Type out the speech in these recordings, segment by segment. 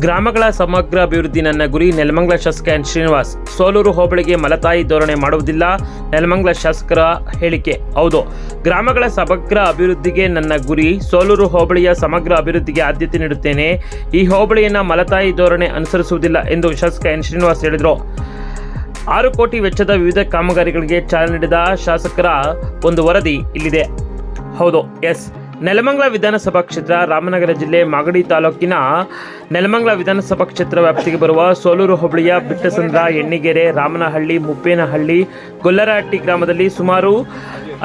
ಗ್ರಾಮಗಳ ಸಮಗ್ರ ಅಭಿವೃದ್ಧಿ ನನ್ನ ಗುರಿ. ನೆಲಮಂಗಲ ಶಾಸಕ ಎನ್. ಶ್ರೀನಿವಾಸ್. ಸೋಲೂರು ಹೋಬಳಿಗೆ ಮಲತಾಯಿ ಧೋರಣೆ ಮಾಡುವುದಿಲ್ಲ. ನೆಲಮಂಗಲ ಶಾಸಕರ ಹೇಳಿಕೆ ಹೌದು. ಗ್ರಾಮಗಳ ಸಮಗ್ರ ಅಭಿವೃದ್ಧಿಗೆ ನನ್ನ ಗುರಿ. ಸೋಲೂರು ಹೋಬಳಿಯ ಸಮಗ್ರ ಅಭಿವೃದ್ಧಿಗೆ ಆದ್ಯತೆ ನೀಡುತ್ತೇನೆ. ಈ ಹೋಬಳಿಯನ್ನು ಮಲತಾಯಿ ಧೋರಣೆ ಅನುಸರಿಸುವುದಿಲ್ಲ ಎಂದು ಶಾಸಕ ಎನ್. ಶ್ರೀನಿವಾಸ್ ಹೇಳಿದರು. ಆರು ಕೋಟಿ ವೆಚ್ಚದ ವಿವಿಧ ಕಾಮಗಾರಿಗಳಿಗೆ ಚಾಲನೆ ನೀಡಿದ ಶಾಸಕರ ಒಂದು ವರದಿ ಇಲ್ಲಿದೆ. ಹೌದು, ಎಸ್. ನೆಲಮಂಗಲ ವಿಧಾನಸಭಾ ಕ್ಷೇತ್ರ, ರಾಮನಗರ ಜಿಲ್ಲೆ ಮಾಗಡಿ ತಾಲೂಕಿನ ನೆಲಮಂಗಲ ವಿಧಾನಸಭಾ ಕ್ಷೇತ್ರ ವ್ಯಾಪ್ತಿಗೆ ಬರುವ ಸೋಲೂರು ಹೋಬಳಿಯ ಬಿಟ್ಟಸಂದ್ರ, ಎಣ್ಣಿಗೆರೆ, ರಾಮನಹಳ್ಳಿ, ಮುಪ್ಪೇನಹಳ್ಳಿ, ಗೊಲ್ಲರಹಟ್ಟಿ ಗ್ರಾಮದಲ್ಲಿ ಸುಮಾರು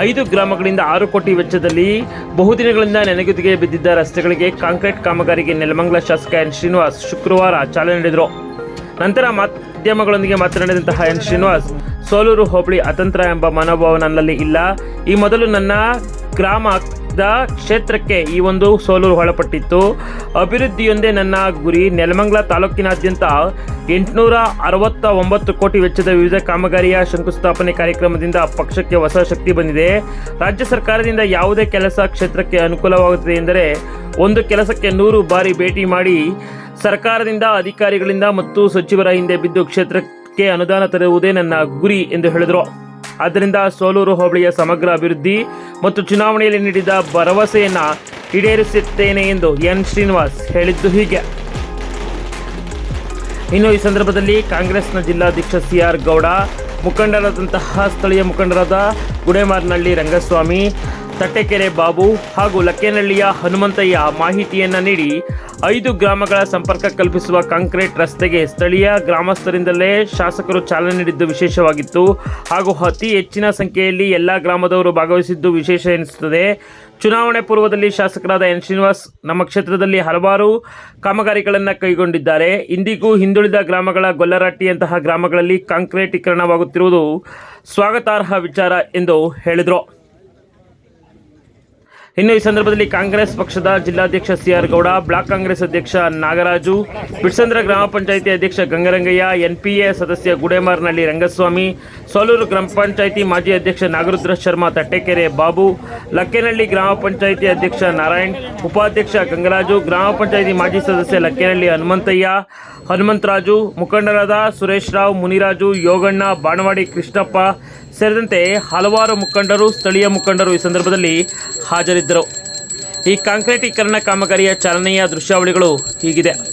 ಐದು ಗ್ರಾಮಗಳಿಂದ ಆರು ಕೋಟಿ ವೆಚ್ಚದಲ್ಲಿ ಬಹುದಿನಗಳಿಂದ ನೆನೆಗುದಿಗೆ ಬಿದ್ದಿದ್ದ ರಸ್ತೆಗಳಿಗೆ ಕಾಂಕ್ರೀಟ್ ಕಾಮಗಾರಿಗೆ ನೆಲಮಂಗಲ ಶಾಸಕ ಎನ್ ಶ್ರೀನಿವಾಸ್ ಶುಕ್ರವಾರ ಚಾಲನೆ ನೀಡಿದರು. ನಂತರ ಮಾಧ್ಯಮಗಳೊಂದಿಗೆ ಮಾತನಾಡಿದಂತಹ ಎನ್ ಶ್ರೀನಿವಾಸ್, ಸೋಲೂರು ಹೋಬಳಿ ಅತಂತ್ರ ಎಂಬ ಮನೋಭಾವ ನನ್ನಲ್ಲಿ ಇಲ್ಲ. ಈ ಮೊದಲು ನನ್ನ ಗ್ರಾಮದ ಕ್ಷೇತ್ರಕ್ಕೆ ಈ ಒಂದು ಸೋಲೂರು ಒಳಪಟ್ಟಿತ್ತು ಅಭಿವೃದ್ಧಿಯೊಂದೇ ನನ್ನ ಗುರಿ. ನೆಲಮಂಗಲ ತಾಲೂಕಿನಾದ್ಯಂತ ಎಂಟುನೂರ ಅರವತ್ತ ಒಂಬತ್ತು ಕೋಟಿ ವೆಚ್ಚದ ವಿವಿಧ ಕಾಮಗಾರಿಯ ಶಂಕುಸ್ಥಾಪನೆ ಕಾರ್ಯಕ್ರಮದಿಂದ ಪಕ್ಷಕ್ಕೆ ಹೊಸ ಶಕ್ತಿ ಬಂದಿದೆ. ರಾಜ್ಯ ಸರ್ಕಾರದಿಂದ ಯಾವುದೇ ಕೆಲಸ ಕ್ಷೇತ್ರಕ್ಕೆ ಅನುಕೂಲವಾಗುತ್ತದೆ ಎಂದರೆ ಒಂದು ಕೆಲಸಕ್ಕೆ ನೂರು ಬಾರಿ ಭೇಟಿ ಮಾಡಿ ಸರ್ಕಾರದಿಂದ ಅಧಿಕಾರಿಗಳಿಂದ ಮತ್ತು ಸಚಿವರ ಹಿಂದೆ ಬಿದ್ದು ಕ್ಷೇತ್ರಕ್ಕೆ ಅನುದಾನ ತರುವುದೇ ನನ್ನ ಗುರಿ ಎಂದು ಹೇಳಿದರು. ಆದ್ದರಿಂದ ಸೋಲೂರು ಹೋಬಳಿಯ ಸಮಗ್ರ ಅಭಿವೃದ್ಧಿ ಮತ್ತು ಚುನಾವಣೆಯಲ್ಲಿ ನೀಡಿದ ಭರವಸೆಯನ್ನು ಈಡೇರಿಸುತ್ತೇನೆ ಎಂದು ಎನ್ ಶ್ರೀನಿವಾಸ್ ಹೇಳಿದ್ದು ಹೀಗೆ. ಇನ್ನು ಈ ಸಂದರ್ಭದಲ್ಲಿ ಕಾಂಗ್ರೆಸ್ನ ಜಿಲ್ಲಾಧ್ಯಕ್ಷ ಸಿ ಆರ್ ಗೌಡ, ಮುಖಂಡರಾದಂತಹ ಸ್ಥಳೀಯ ಮುಖಂಡರಾದ ಗುಡೇಮಾರ್ನಹಳ್ಳಿ ರಂಗಸ್ವಾಮಿ ತಟ್ಟೆಕೆರೆ ಬಾಬು ಹಾಗೂ ಲಕ್ಕೇನಹಳ್ಳಿಯ ಹನುಮಂತಯ್ಯ ಮಾಹಿತಿಯನ್ನು ನೀಡಿ ಐದು ಗ್ರಾಮಗಳ ಸಂಪರ್ಕ ಕಲ್ಪಿಸುವ ಕಾಂಕ್ರೀಟ್ ರಸ್ತೆಗೆ ಸ್ಥಳೀಯ ಗ್ರಾಮಸ್ಥರಿಂದಲೇ ಶಾಸಕರು ಚಾಲನೆ ನೀಡಿದ್ದು ವಿಶೇಷವಾಗಿತ್ತು ಹಾಗೂ ಅತಿ ಹೆಚ್ಚಿನ ಸಂಖ್ಯೆಯಲ್ಲಿ ಎಲ್ಲ ಗ್ರಾಮದವರು ಭಾಗವಹಿಸಿದ್ದು ವಿಶೇಷ ಎನಿಸುತ್ತದೆ. ಚುನಾವಣೆ ಪೂರ್ವದಲ್ಲಿ ಶಾಸಕರಾದ ಎನ್ ಶ್ರೀನಿವಾಸ್ ನಮ್ಮ ಕ್ಷೇತ್ರದಲ್ಲಿ ಹಲವಾರು ಕಾಮಗಾರಿಗಳನ್ನು ಕೈಗೊಂಡಿದ್ದಾರೆ. ಇಂದಿಗೂ ಹಿಂದುಳಿದ ಗ್ರಾಮಗಳ ಗೊಲ್ಲರಟ್ಟಿಯಂತಹ ಗ್ರಾಮಗಳಲ್ಲಿ ಕಾಂಕ್ರೀಟೀಕರಣವಾಗುತ್ತಿರುವುದು ಸ್ವಾಗತಾರ್ಹ ವಿಚಾರ ಎಂದು ಹೇಳಿದರು. ಇನ್ನು ಈ ಸಂದರ್ಭದಲ್ಲಿ ಕಾಂಗ್ರೆಸ್ ಪಕ್ಷದ ಜಿಲ್ಲಾಧ್ಯಕ್ಷ C R Gowda block Congress ಅಧ್ಯಕ್ಷ ನಾಗರಾಜು ಬಿಡ್ಸಂದ್ರ ಗ್ರಾಮ ಪಂಚಾಯಿತಿ ಅಧ್ಯಕ್ಷ ಗಂಗರಂಗಯ್ಯ ಎನ್ಪಿಎ ಸದಸ್ಯ ಗುಡೇಮಾರ್ನಹಳ್ಳಿ ರಂಗಸ್ವಾಮಿ, ಸೋಲೂರು ಗ್ರಾಮ ಪಂಚಾಯಿತಿ ಮಾಜಿ ಅಧ್ಯಕ್ಷ ನಾಗರುದ್ರ ಶರ್ಮಾ, ತಟ್ಟೆಕೆರೆ ಬಾಬು ಲಕ್ಕೇನಹಳ್ಳಿ ಗ್ರಾಮ ಪಂಚಾಯಿತಿ ಅಧ್ಯಕ್ಷ ನಾರಾಯಣ್, ಉಪಾಧ್ಯಕ್ಷ ಗಂಗರಾಜು, ಗ್ರಾಮ ಪಂಚಾಯಿತಿ ಮಾಜಿ ಸದಸ್ಯ ಲಕ್ಕೇನಹಳ್ಳಿ ಹನುಮಂತಯ್ಯ, ಹನುಮಂತರಾಜು, ಮುಖಂಡರಾದ ಸುರೇಶ್ ರಾವ್ ಮುನಿರಾಜು, ಯೋಗಣ್ಣ, ಬಾಣವಾಡಿ ಕೃಷ್ಣಪ್ಪ ಸೇರಿದಂತೆ ಹಲವಾರು ಮುಖಂಡರು ಸ್ಥಳೀಯ ಮುಖಂಡರು ಈ ಸಂದರ್ಭದಲ್ಲಿ ಹಾಜರಿದ್ದರು. ಈ ಕಾಂಕ್ರೀಟೀಕರಣ ಕಾಮಗಾರಿಯ ಚಾಲನೆಯ ದೃಶ್ಯಾವಳಿಗಳು ಹೀಗಿದೆ.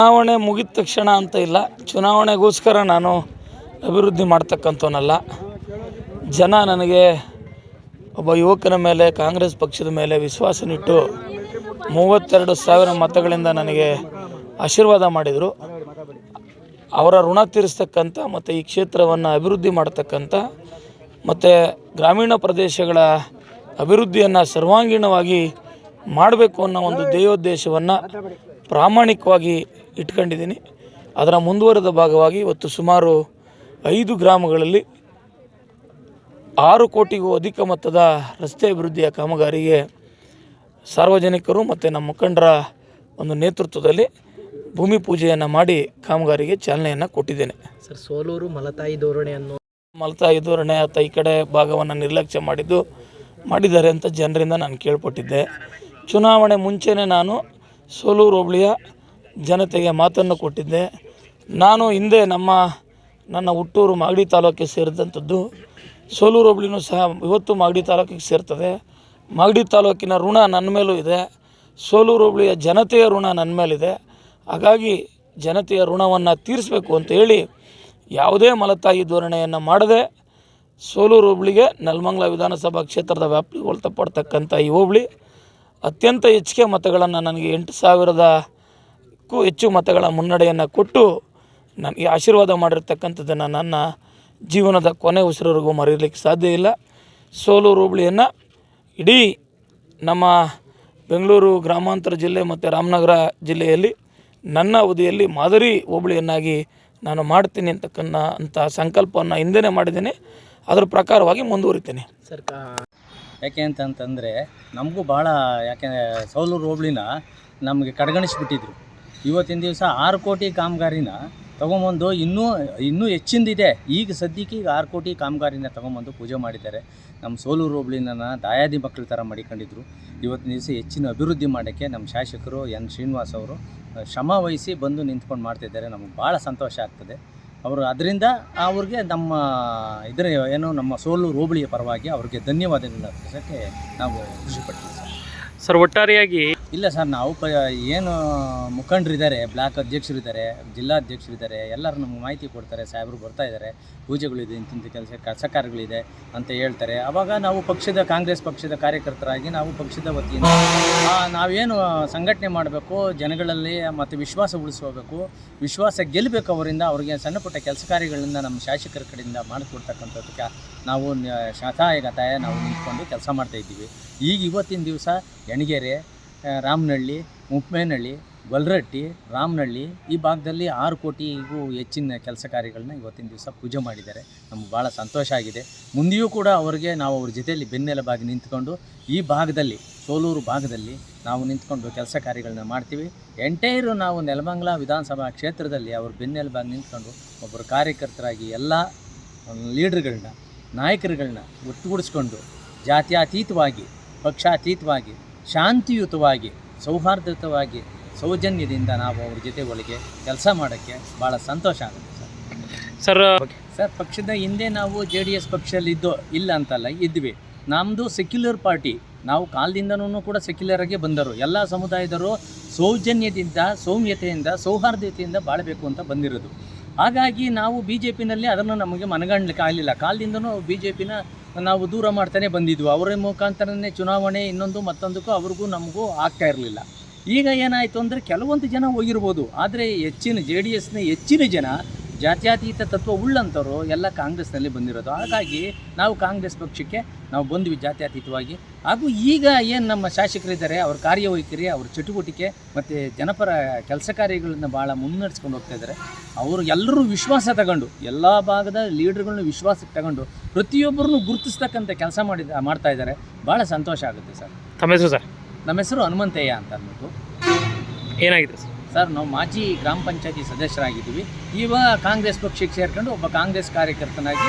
ಚುನಾವಣೆ ಮುಗಿದ ತಕ್ಷಣ ಅಂತ ಇಲ್ಲ. ಚುನಾವಣೆಗೋಸ್ಕರ ನಾನು ಅಭಿವೃದ್ಧಿ ಮಾಡ್ತಕ್ಕಂಥವನಲ್ಲ. ಜನ ನನಗೆ ಒಬ್ಬ ಯುವಕನ ಮೇಲೆ, ಕಾಂಗ್ರೆಸ್ ಪಕ್ಷದ ಮೇಲೆ ವಿಶ್ವಾಸನಿಟ್ಟು ಮೂವತ್ತೆರಡು ಸಾವಿರ ಮತಗಳಿಂದ ನನಗೆ ಆಶೀರ್ವಾದ ಮಾಡಿದರು. ಅವರ ಋಣ ತೀರಿಸ್ತಕ್ಕಂಥ ಮತ್ತು ಈ ಕ್ಷೇತ್ರವನ್ನು ಅಭಿವೃದ್ಧಿ ಮಾಡ್ತಕ್ಕಂಥ ಮತ್ತು ಗ್ರಾಮೀಣ ಪ್ರದೇಶಗಳ ಅಭಿವೃದ್ಧಿಯನ್ನು ಸರ್ವಾಂಗೀಣವಾಗಿ ಮಾಡಬೇಕು ಅನ್ನೋ ಒಂದು ಧ್ಯೇಯೋದ್ದೇಶವನ್ನು ಪ್ರಾಮಾಣಿಕವಾಗಿ ಇಟ್ಕೊಂಡಿದ್ದೀನಿ. ಅದರ ಮುಂದುವರೆದ ಭಾಗವಾಗಿ ಇವತ್ತು ಸುಮಾರು ಐದು ಗ್ರಾಮಗಳಲ್ಲಿ ಆರು ಕೋಟಿಗೂ ಅಧಿಕ ಮೊತ್ತದ ರಸ್ತೆ ಅಭಿವೃದ್ಧಿಯ ಕಾಮಗಾರಿಗೆ ಸಾರ್ವಜನಿಕರು ಮತ್ತು ನಮ್ಮ ಮುಖಂಡರ ಒಂದು ನೇತೃತ್ವದಲ್ಲಿ ಭೂಮಿ ಪೂಜೆಯನ್ನು ಮಾಡಿ ಕಾಮಗಾರಿಗೆ ಚಾಲನೆಯನ್ನು ಕೊಟ್ಟಿದ್ದೇನೆ. ಸರ್ ಸೋಲೂರು ಮಲತಾಯಿ ಧೋರಣೆ ಅನ್ನೋ ಮಲತಾಯಿ ಧೋರಣೆ ಅಥವಾ ಈ ಕಡೆ ಭಾಗವನ್ನು ನಿರ್ಲಕ್ಷ್ಯ ಮಾಡಿದ್ದು ಮಾಡಿದ್ದಾರೆ ಅಂತ ಜನರಿಂದ ನಾನು ಕೇಳ್ಪಟ್ಟಿದ್ದೆ. ಚುನಾವಣೆ ಮುಂಚೆನೇ ನಾನು ಸೋಲೂರು ಹೋಬಳಿಯ ಜನತೆಗೆ ಮಾತನ್ನು ಕೊಟ್ಟಿದ್ದೆ. ನಾನು ಹಿಂದೆ ನಮ್ಮ, ನನ್ನ ಹುಟ್ಟೂರು ಮಾಗಡಿ ತಾಲೂಕಿಗೆ ಸೇರಿದಂಥದ್ದು. ಸೋಲೂರು ಹೋಬಳಿನೂ ಸಹ ಇವತ್ತು ಮಾಗಡಿ ತಾಲೂಕಿಗೆ ಸೇರ್ತದೆ. ಮಾಗಡಿ ತಾಲೂಕಿನ ಋಣ ನನ್ನ ಮೇಲೂ ಇದೆ. ಸೋಲೂರು ಹೋಬಳಿಯ ಜನತೆಯ ಋಣ ನನ್ನ ಮೇಲಿದೆ. ಹಾಗಾಗಿ ಜನತೆಯ ಋಣವನ್ನು ತೀರಿಸಬೇಕು ಅಂತ ಹೇಳಿ ಯಾವುದೇ ಮಲತಾಯಿ ಧೋರಣೆಯನ್ನು ಮಾಡದೆ ಸೋಲೂರು ಹೋಬಳಿಗೆ ನೆಲಮಂಗಲ ವಿಧಾನಸಭಾ ಕ್ಷೇತ್ರದ ವ್ಯಾಪ್ತಿಗೆ ಒಳಪಡ್ತಕ್ಕಂಥ ಈ ಹೋಬಳಿ ಅತ್ಯಂತ ಹೆಚ್ಚಿಗೆ ಮತಗಳನ್ನು ನನಗೆ ಎಂಟು ಸಾವಿರದಕ್ಕೂ ಹೆಚ್ಚು ಮತಗಳ ಮುನ್ನಡೆಯನ್ನು ಕೊಟ್ಟು ನನಗೆ ಆಶೀರ್ವಾದ ಮಾಡಿರ್ತಕ್ಕಂಥದ್ದನ್ನು ನನ್ನ ಜೀವನದ ಕೊನೆ ಉಸಿರವರೆಗೂ ಮರೆಯಲಿಕ್ಕೆ ಸಾಧ್ಯ ಇಲ್ಲ. ಸೋಲೂರು ಹುಬ್ಳಿಯನ್ನು ಇಡೀ ನಮ್ಮ ಬೆಂಗಳೂರು ಗ್ರಾಮಾಂತರ ಜಿಲ್ಲೆ ಮತ್ತು ರಾಮನಗರ ಜಿಲ್ಲೆಯಲ್ಲಿ ನನ್ನ ಅವಧಿಯಲ್ಲಿ ಮಾದರಿ ಹೋಬಳಿಯನ್ನಾಗಿ ನಾನು ಮಾಡ್ತೀನಿ ಅಂತಕ್ಕಂಥ ಅಂತ ಸಂಕಲ್ಪವನ್ನು ಹಿಂದೆನೇ ಮಾಡಿದ್ದೇನೆ. ಅದರ ಪ್ರಕಾರವಾಗಿ ಮುಂದುವರಿತೇನೆ. ಸರ್ ಕಾ ಯಾಕೆ ಅಂತಂತಂದರೆ ನಮಗೂ ಭಾಳ ಯಾಕೆ ಸೌಲೂರು ಹೋಬಳಿನ ನಮಗೆ ಕಡೆಗಣಿಸ್ಬಿಟ್ಟಿದ್ರು. ಇವತ್ತಿನ ದಿವಸ ಆರು ಕೋಟಿ ಕಾಮಗಾರಿನ ತೊಗೊಂಬಂದು ಇನ್ನೂ ಇನ್ನೂ ಹೆಚ್ಚಿಂದಿದೆ. ಈಗ ಸದ್ಯಕ್ಕೆ ಈಗ ಆರು ಕೋಟಿ ಕಾಮಗಾರಿನ ತೊಗೊಂಬಂದು ಪೂಜೆ ಮಾಡಿದ್ದಾರೆ. ನಮ್ಮ ಸೋಲೂರು ಹೋಬಳಿನ ದಾಯಾದಿ ಮಕ್ಕಳ ಥರ ಮಾಡಿಕೊಂಡಿದ್ರು. ಇವತ್ತಿನ ದಿವಸ ಹೆಚ್ಚಿನ ಅಭಿವೃದ್ಧಿ ಮಾಡೋಕ್ಕೆ ನಮ್ಮ ಶಾಸಕರು ಎನ್ ಶ್ರೀನಿವಾಸ್ ಅವರು ಶ್ರಮ ವಹಿಸಿ ಬಂದು ನಿಂತ್ಕೊಂಡು ಮಾಡ್ತಿದ್ದಾರೆ. ನಮಗೆ ಭಾಳ ಸಂತೋಷ ಆಗ್ತದೆ. ಅವರು ಅದರಿಂದ ಅವ್ರಿಗೆ ನಮ್ಮ ಇದರ ಏನು ನಮ್ಮ ಸೋಲು ಹೋಬಳಿಯ ಪರವಾಗಿ ಅವ್ರಿಗೆ ಧನ್ಯವಾದಗಳನ್ನ ಅರ್ಪಿಸೋಕ್ಕೆ ನಾವು ಖುಷಿಪಡ್ತೀವಿ ಸರ್. ಸರ್, ಒಟ್ಟಾರೆಯಾಗಿ ಇಲ್ಲ ಸರ್, ನಾವು ಪ ಏನು ಮುಖಂಡರಿದ್ದಾರೆ, ಬ್ಲಾಕ್ ಅಧ್ಯಕ್ಷರಿದ್ದಾರೆ ಜಿಲ್ಲಾಧ್ಯಕ್ಷರಿದ್ದಾರೆ ಎಲ್ಲರೂ ನಮ್ಗೆ ಮಾಹಿತಿ ಕೊಡ್ತಾರೆ, ಸಾಹೇಬರು ಬರ್ತಾ ಇದ್ದಾರೆ ಪೂಜೆಗಳಿದೆ ಇಂತಿಂಥ ಕೆಲಸ ಕೆಲಸ ಕಾರ್ಯಗಳಿದೆ ಅಂತ ಹೇಳ್ತಾರೆ. ಆವಾಗ ನಾವು ಪಕ್ಷದ, ಕಾಂಗ್ರೆಸ್ ಪಕ್ಷದ ಕಾರ್ಯಕರ್ತರಾಗಿ ನಾವು ಪಕ್ಷದ ವತಿಯಿಂದ ನಾವೇನು ಸಂಘಟನೆ ಮಾಡಬೇಕು, ಜನಗಳಲ್ಲಿ ಮತ್ತು ವಿಶ್ವಾಸ ಉಳಿಸ್ಕೋಬೇಕು, ವಿಶ್ವಾಸ ಗೆಲ್ಲಬೇಕು ಅವರಿಂದ, ಅವ್ರಿಗೆ ಸಣ್ಣ ಪುಟ್ಟ ಕೆಲಸ ಕಾರ್ಯಗಳಿಂದ ನಮ್ಮ ಶಾಸಕರ ಕಡೆಯಿಂದ ಮಾಡಿಕೊಡ್ತಕ್ಕಂಥದ್ದಕ್ಕೆ ನಾವು ಶತಾಯಗತಾಯ ಗತಾಯ ನಾವು ನಿಂತ್ಕೊಂಡು ಕೆಲಸ ಮಾಡ್ತಾ ಇದ್ದೀವಿ. ಈಗ ಇವತ್ತಿನ ದಿವಸ ಯಣಗೆರೆ ರಾಮನಳ್ಳಿ ಬಲರಟ್ಟಿ ಗೊಲ್ರಟ್ಟಿ ರಾಮನಹಳ್ಳಿ ಈ ಭಾಗದಲ್ಲಿ ಆರು ಕೋಟಿಗೂ ಹೆಚ್ಚಿನ ಕೆಲಸ ಕಾರ್ಯಗಳನ್ನ ಇವತ್ತಿನ ದಿವಸ ಪೂಜೆ ಮಾಡಿದ್ದಾರೆ. ನಮ್ಗೆ ಭಾಳ ಸಂತೋಷ ಆಗಿದೆ. ಮುಂದೆಯೂ ಕೂಡ ಅವರಿಗೆ ನಾವು ಅವ್ರ ಜೊತೆಯಲ್ಲಿ ಬೆನ್ನೆಲುಬಾಗಿ ನಿಂತ್ಕೊಂಡು ಈ ಭಾಗದಲ್ಲಿ, ಸೋಲೂರು ಭಾಗದಲ್ಲಿ ನಾವು ನಿಂತ್ಕೊಂಡು ಕೆಲಸ ಕಾರ್ಯಗಳನ್ನ ಮಾಡ್ತೀವಿ. ಎಂಟೈರು ನಾವು ನೆಲಮಂಗಲ ವಿಧಾನಸಭಾ ಕ್ಷೇತ್ರದಲ್ಲಿ ಅವ್ರ ಬೆನ್ನೆಲುಬಾಗಿ ನಿಂತ್ಕೊಂಡು ಒಬ್ಬರು ಕಾರ್ಯಕರ್ತರಾಗಿ ಎಲ್ಲ ಲೀಡ್ರ್ಗಳನ್ನ, ನಾಯಕರುಗಳನ್ನ ಒಟ್ಟುಗೂಡಿಸ್ಕೊಂಡು ಜಾತ್ಯಾತೀತವಾಗಿ, ಪಕ್ಷಾತೀತವಾಗಿ ಶಾಂತಿಯುತವಾಗಿ ಸೌಹಾರ್ದಯುತವಾಗಿ ಸೌಜನ್ಯದಿಂದ ನಾವು ಅವ್ರ ಜೊತೆ ಒಳಗೆ ಕೆಲಸ ಮಾಡೋಕ್ಕೆ ಭಾಳ ಸಂತೋಷ ಆಗುತ್ತೆ ಸರ್. ಸರ್ ಸರ್ ಪಕ್ಷದ ಹಿಂದೆ ನಾವು ಜೆ ಡಿ ಎಸ್ ಪಕ್ಷದಲ್ಲಿದ್ದು ಇಲ್ಲ ಅಂತಲ್ಲ ಇದ್ವಿ. ನಮ್ಮದು ಸೆಕ್ಯುಲರ್ ಪಾರ್ಟಿ ನಾವು ಕಾಲದಿಂದನೂ ಕೂಡ ಸೆಕ್ಯುಲರ್ ಆಗಿ ಬಂದರು. ಎಲ್ಲ ಸಮುದಾಯದವರು ಸೌಜನ್ಯದಿಂದ ಸೌಮ್ಯತೆಯಿಂದ ಸೌಹಾರ್ದತೆಯಿಂದ ಬಾಳಬೇಕು ಅಂತ ಬಂದಿರೋದು. ಹಾಗಾಗಿ ನಾವು ಬಿ ಜೆ ಪಿನಲ್ಲಿ ಅದನ್ನು ನಮಗೆ ಮನಗಂಡ್ಲಿಕ್ಕೆ ಆಗಲಿಲ್ಲ. ಕಾಲದಿಂದನೂ ಬಿ ಜೆ ಪಿನ ನಾವು ದೂರ ಮಾಡ್ತಾನೆ ಬಂದಿದ್ವು. ಅವರ ಮುಖಾಂತರನೇ ಚುನಾವಣೆ ಇನ್ನೊಂದು ಮತ್ತೊಂದಕ್ಕೂ ಅವ್ರಿಗೂ ನಮಗೂ ಆಗ್ತಾ ಇರಲಿಲ್ಲ. ಈಗ ಏನಾಯಿತು ಅಂದರೆ ಕೆಲವೊಂದು ಜನ ಹೋಗಿರ್ಬೋದು. ಆದರೆ ಹೆಚ್ಚಿನ ಜೆ ಡಿ ಎಸ್ನ ಹೆಚ್ಚಿನ ಜನ ಜಾತ್ಯತೀತ ತತ್ವ ಉಳ್ಳಂಥವರು ಎಲ್ಲ ಕಾಂಗ್ರೆಸ್ನಲ್ಲಿ ಬಂದಿರೋದು. ಹಾಗಾಗಿ ನಾವು ಕಾಂಗ್ರೆಸ್ ಪಕ್ಷಕ್ಕೆ ನಾವು ಬಂದ್ವಿ ಜಾತ್ಯತೀತವಾಗಿ. ಹಾಗೂ ಈಗ ಏನು ನಮ್ಮ ಶಾಸಕರಿದ್ದಾರೆ ಅವ್ರ ಕಾರ್ಯವೈಖರಿ ಅವ್ರ ಚಟುವಟಿಕೆ ಮತ್ತು ಜನಪರ ಕೆಲಸ ಕಾರ್ಯಗಳನ್ನ ಭಾಳ ಮುನ್ನಡೆಸ್ಕೊಂಡು ಹೋಗ್ತಾ ಇದ್ದಾರೆ. ಅವರು ಎಲ್ಲರೂ ವಿಶ್ವಾಸ ತಗೊಂಡು ಎಲ್ಲ ಭಾಗದ ಲೀಡರ್ಗಳನ್ನ ವಿಶ್ವಾಸಕ್ಕೆ ತಗೊಂಡು ಪ್ರತಿಯೊಬ್ಬರನ್ನು ಗುರುತಿಸ್ತಕ್ಕಂಥ ಕೆಲಸ ಮಾಡಿದ ಮಾಡ್ತಾ ಇದ್ದಾರೆ. ಭಾಳ ಸಂತೋಷ ಆಗುತ್ತೆ ಸರ್. ತಮ್ಮ ಹೆಸರು ಸರ್? ನಮ್ಮ ಹೆಸರು ಹನುಮಂತಯ್ಯ ಅಂತ ಅಂದ್ಬಿಟ್ಟು. ಏನಾಗಿದೆ ಸರ್? ಸರ್, ನಾವು ಮಾಜಿ ಗ್ರಾಮ ಪಂಚಾಯತಿ ಸದಸ್ಯರಾಗಿದ್ದೀವಿ. ಇವಾಗ ಕಾಂಗ್ರೆಸ್ ಪಕ್ಷಕ್ಕೆ ಸೇರ್ಕೊಂಡು ಒಬ್ಬ ಕಾಂಗ್ರೆಸ್ ಕಾರ್ಯಕರ್ತನಾಗಿ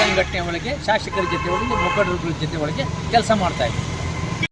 ಸಂಘಟನೆ ಒಳಗೆ ಶಾಸಕರ ಜೊತೆ ಒಳಗೆ ಮುಖಂಡರುಗಳ ಜೊತೆ ಒಳಗೆ ಕೆಲಸ ಮಾಡ್ತಾ ಇದ್ದೀವಿ.